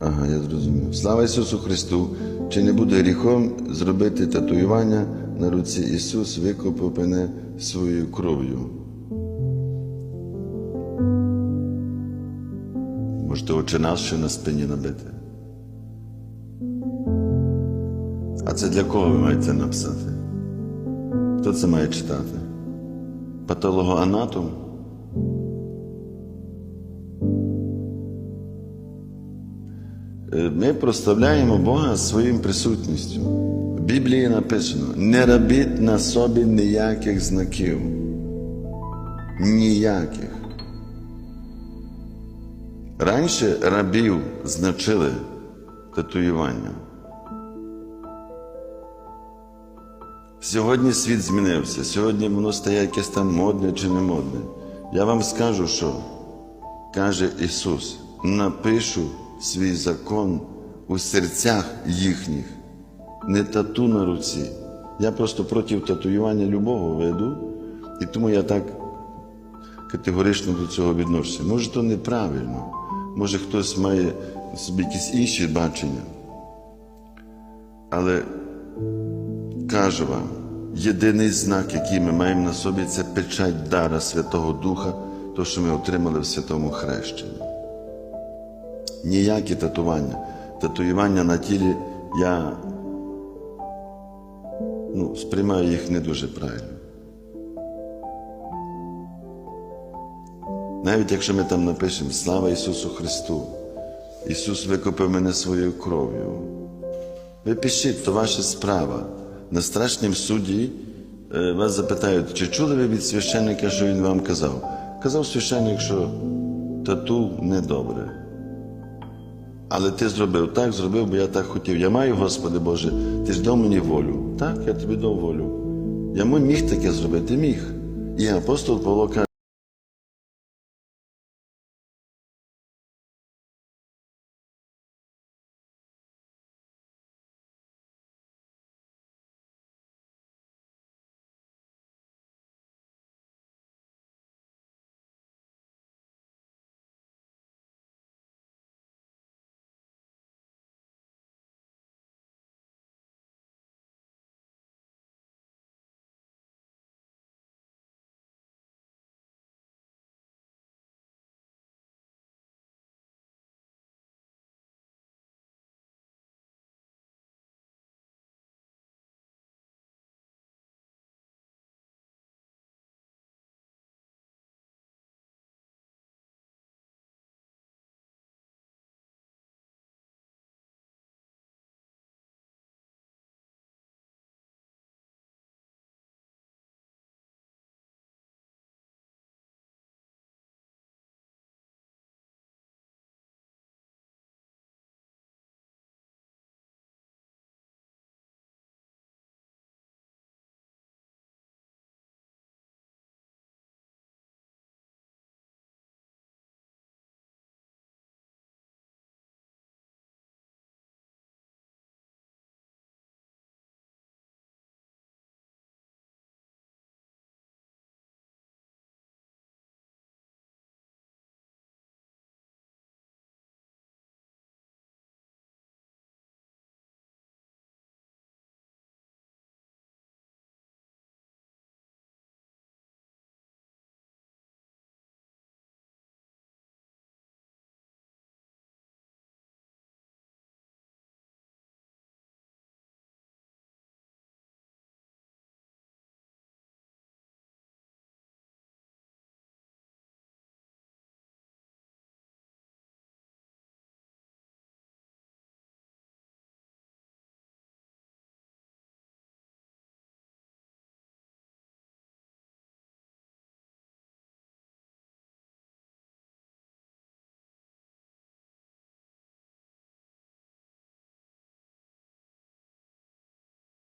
Ага, я зрозумів. Слава Ісусу Христу! Чи не буде гріхом зробити татуювання на руці Ісус викопав мене своєю кров'ю? Можете очі нас ще на спині набити. А це для кого ви маєте написати? Хто це має читати? Патологоанатом? Ми прославляємо Бога своїм присутністю. В Біблії написано: не робіть на собі ніяких знаків. Ніяких. Раніше рабів значили татуювання. Сьогодні світ змінився. Сьогодні воно стає якесь там модне чи не модне. Я вам скажу, що каже Ісус: напишу свій закон у серцях їхніх, не тату на руці. Я просто проти татуювання любого веду, і тому я так категорично до цього відношуся. Може, то неправильно, може хтось має собі якісь інші бачення. Але кажу вам, єдиний знак, який ми маємо на собі, це печать дара Святого Духа, то, що ми отримали в святому хрещенні. Ніякі татування. Татуювання на тілі я ну, сприймаю їх не дуже правильно. Навіть якщо ми там напишемо Слава Ісусу Христу, Ісус викупив мене своєю кров'ю. Ви пишіть, то ваша справа. На страшнім суді е, вас запитають, чи чули ви від священника, що він вам казав? Казав священник, що тату недобре. Але ти зробив так, зробив, бо я так хотів. Я маю, Господи Боже, ти ж дав мені волю. Так, я тобі дав волю. Я міг таке зробити, міг. І апостол Павло каже,